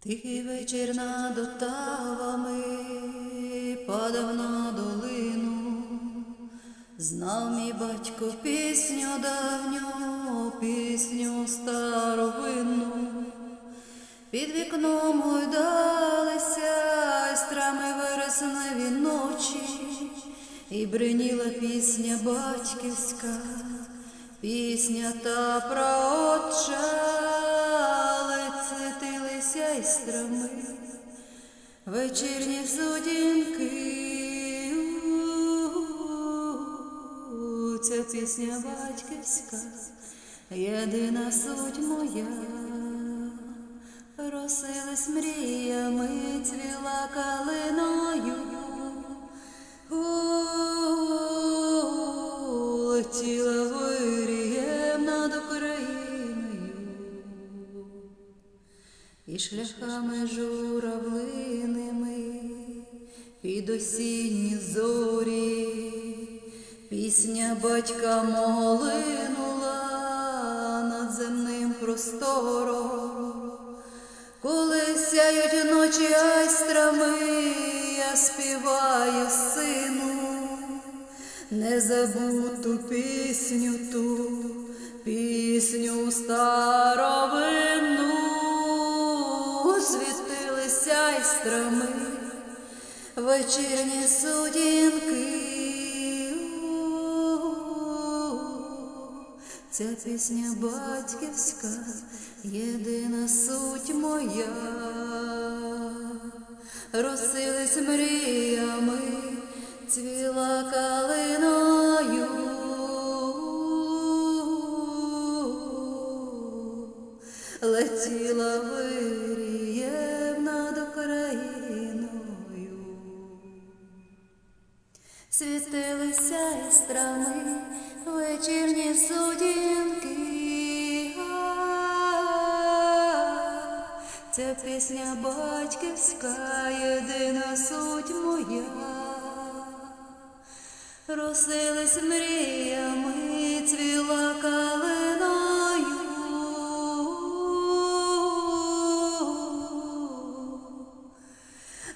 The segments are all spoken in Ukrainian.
Тихий вечір над Отавами падав на долину, знав мій батько пісню давню, пісню старовинну. Під вікном гойдалися айстрами вересневі ночі, і бриніла пісня батьківська, пісня та про отча, цвітилися вечірні сутінки. Ця пісня батьківська, єдина суть моя. Росились мріями, цвіла калиною, летіла і шляхами журавлиними під осінні зорі, пісня батька мого линула над земним простором. Коли сяють ночі айстрами, я співаю сину, незабуту пісню ту, пісню старовинну, світилися айстрами, вечірні судінки. Ця пісня батьківська, єдина суть моя, розсились мріями, цвіла калиною, летіла вирієм Світилися істрами вечірні судінки. Ця пісня батьківська, єдина суть моя. Росились мріями, цвіла калиною.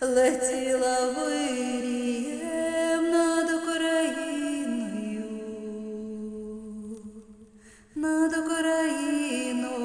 Летіла вирієм などからいのよ。